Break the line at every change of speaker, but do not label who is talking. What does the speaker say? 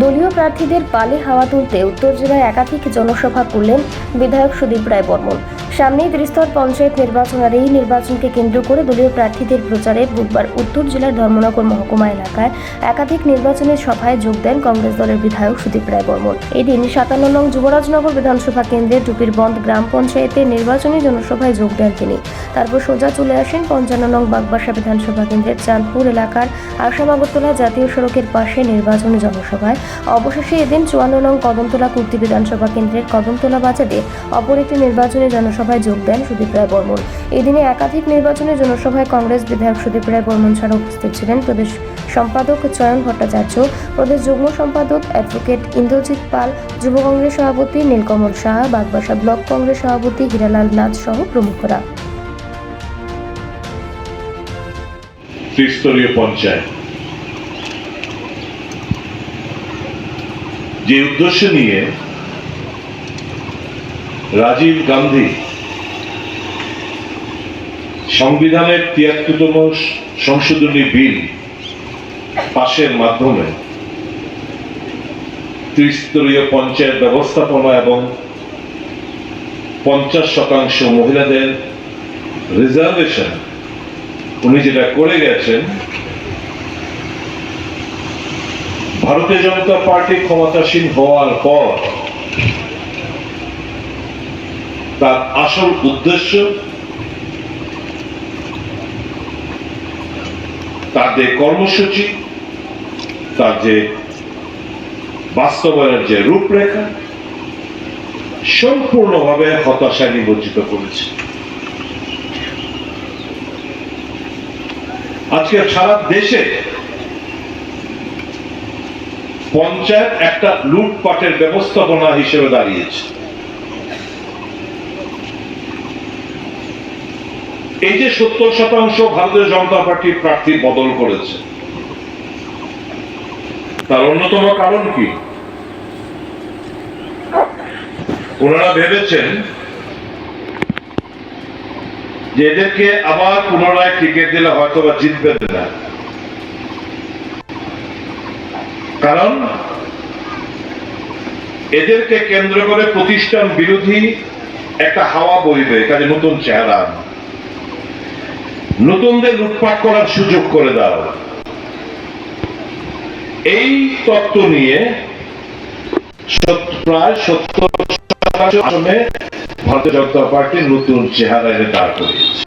দলীয় প্রার্থীদের পালে হাওয়া তুলতে উত্তর জেলায় একাধিক জনসভা করলেন বিধায়ক সুদীপ রায় বর্মন। সামনেই ত্রিস্তর পঞ্চায়েত নির্বাচন আর এই নির্বাচনকে কেন্দ্র করে দলীয় প্রার্থীদের প্রচারে বুধবার উত্তর জেলার ধর্মনগর মহকুমা এলাকায় একাধিক নির্বাচনের সভায় যোগ দেন কংগ্রেস দলের বিধায়ক সুদীপ রায় বর্মন। এদিন সাতান্ন নং যুবরাজনগর বিধানসভা কেন্দ্রে টুপির বন্ধ গ্রাম পঞ্চায়েতের নির্বাচনী জনসভায় যোগ দেন তিনি। তারপর সোজা চলে আসেন পঞ্চান্ন নং বাগবাসা বিধানসভা কেন্দ্রের চাঁদপুর এলাকার আসাম আগরতলা জাতীয় সড়কের পাশে নির্বাচনী জনসভায়। অবশেষে এদিন চুয়ান্ন নং কদমতলা কুর্তি বিধানসভা কেন্দ্রের কদমতলা বাজারে অপর একটি নির্বাচনী জনসভায় যোগ দেন সুদীপ রায় বর্মন। এদিনে একাধিক নির্বাচনী জনসভায় কংগ্রেস বিধায়ক সুদীপ রায় বর্মন ছাড়া উপস্থিত ছিলেন প্রদেশ সম্পাদক চয়ন ভট্টাচার্য, প্রদেশ যুগ্ম সম্পাদক অ্যাডভোকেট ইন্দ্রজিৎ পাল, যুব কংগ্রেস সভাপতি নীলকমল সাহা, বাগবাসা ব্লক কংগ্রেস সভাপতি হীরালাল নাথ সহ প্রমুখরা।
ত্রিস্তরীয় পঞ্চায়েত। যে উদ্দেশ্য নিয়ে রাজীব গান্ধী সংবিধানের তিয়াত্তরতম সংশোধনী বিল পাশের মাধ্যমে ত্রিস্তরীয় পঞ্চায়েত ব্যবস্থাপনা এবং পঞ্চাশ শতাংশ মহিলাদের রিজার্ভেশন উনি যেটা করে গেছেন ভারতীয় জনতা পার্টি ক্ষমতাসীন হওয়ার পর তার আসল উদ্দেশ্য তার যে কর্মসূচি, তার যে বাস্তবায়নের যে রূপরেখা, সম্পূর্ণভাবে হতাশায় নিমজ্জিত করেছে। আজকে সারা দেশে পঞ্চায়েত একটা লুটপাটের ব্যবস্থাপনা হিসেবে দাঁড়িয়েছে। এই যে সত্তর শতাংশ ভারতীয় জনতা পার্টির প্রার্থী বদল করেছে, তার অন্যতম কারণ কি? ওনারা ভেবেছেন যে এদেরকে আবার পুনরায় টিকিট দিলে হয়তো বা জিতবে না। কারণ এদেরকে কেন্দ্র করে প্রতিষ্ঠান বিরোধী একটা হাওয়া বইবে, কাজে নতুন চেহারা নতুনদের লুটপাট করার সুযোগ করে দাও। এই তত্ত্ব নিয়ে প্রায় সত্তর ভারতীয় জনতা পার্টি নতুন চেহারা এনে দাঁড় করিয়েছে।